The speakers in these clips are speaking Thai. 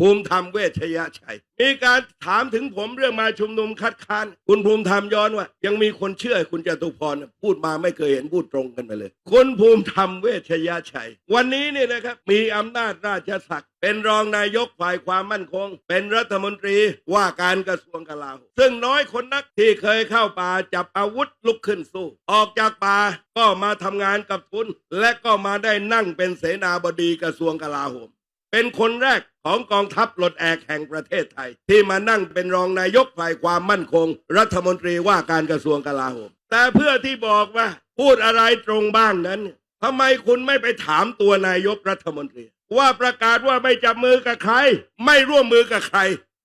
ภูมิธรรมเวชยชัย มีการถามถึงผมเรื่องมาชุมนุมคัดค้าน คุณภูมิธรรมย้อนว่า ยังมีคนเชื่อคุณจตุพรพูดมาไม่เคยเห็นพูดตรงกันมาเลย คุณภูมิธรรมเวชยชัย วันนี้เนี่ยนะครับมีอำนาจราชศักดิ์เป็นรองนายกฝ่ายความมั่นคง เป็นรัฐมนตรีว่าการกระทรวงกลาโหมซึ่งน้อยคนนักที่เคยเข้าป่าจับอาวุธลุกขึ้นสู้ ออกจากป่าก็มาทำงานกับทุน และก็มาได้นั่งเป็นเสนาบดีกระทรวงกลาโหม เป็นคนแรก ของกองทัพหลดแอกแห่งประเทศไทย ที่มานั่งเป็นรองนายกฝ่ายความมั่นคง รัฐมนตรีว่าการกระทรวงกลาโหม แต่เพื่อที่บอกว่า พูดอะไรตรงบ้างนั้นทำไมคุณไม่ไปถามตัวนายกรัฐมนตรี ว่าประกาศว่าไม่จับมือกับใคร ไม่ร่วมมือกับใคร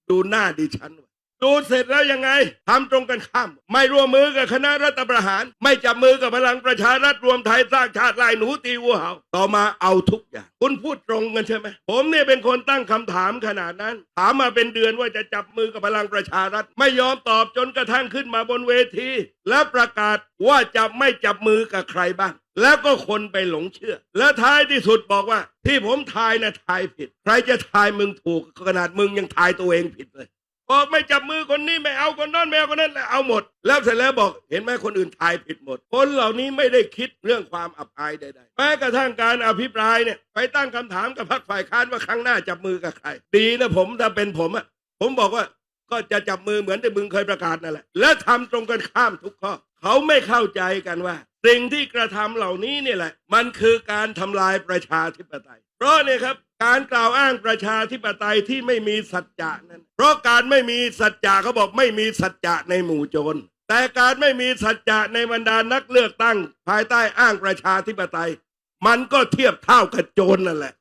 ดูหน้าดิฉัน ดูเสร็จแล้วยังไงทำตรงกันข้าม ไม่ร่วมมือกับคณะรัฐประหาร ไม่จับมือกับพลังประชารัฐรวมไทยสร้างชาติไล่หนูตีวัวเห่าต่อมาเอาทุกอย่าง คุณพูดตรงกันใช่ไหมผมเนี่ยเป็นคนตั้งคำถามขนาดนั้น ถามมาเป็นเดือนว่าจะจับมือกับพลังประชารัฐ ไม่ยอมตอบจนกระทั่งขึ้นมาบนเวที และประกาศว่าจะไม่จับมือกับใครบ้างแล้วก็คนไปหลงเชื่อ และท้ายที่สุดบอกว่า ที่ผมทายนะทายผิด ใครจะทายมึงถูกขนาดมึงยังทายตัวเองผิดเลย บอกไม่จับมือคนนี้ไม่เอาคนนั้นไม่เอาคนนั้นแล้วเอาหมด แล้วเสร็จแล้วบอกเห็นไหมคนอื่นทายผิดหมด คนเหล่านี้ไม่ได้คิดเรื่องความอับอายใดๆแม้กระทั่งการอภิปรายเนี่ยไปตั้งคำถามกับพรรคฝ่ายค้านว่าครั้งหน้าจับมือกับใคร ดีนะผมถ้าเป็นผมอะผมบอกว่าก็จะจับมือเหมือนที่มึงเคยประกาศนั่นแหละและทำตรงกันข้ามทุกข้อ เขาไม่เข้าใจกันว่า สิ่งที่กระทำเหล่านี้เนี่ยแหละ มันคือการทำลายประชาธิปไตย เพราะเนี่ยครับ การกล่าวอ้างประชาธิปไตยที่ไม่มีสัจจะนั้น เพราะการไม่มีสัจจะเขาบอกไม่มีสัจจะในหมู่โจร แต่การไม่มีสัจจะในบรรดานักเลือกตั้ง ภายใต้อ้างประชาธิปไตย มันก็เทียบเท่ากับโจรนั่นแหละ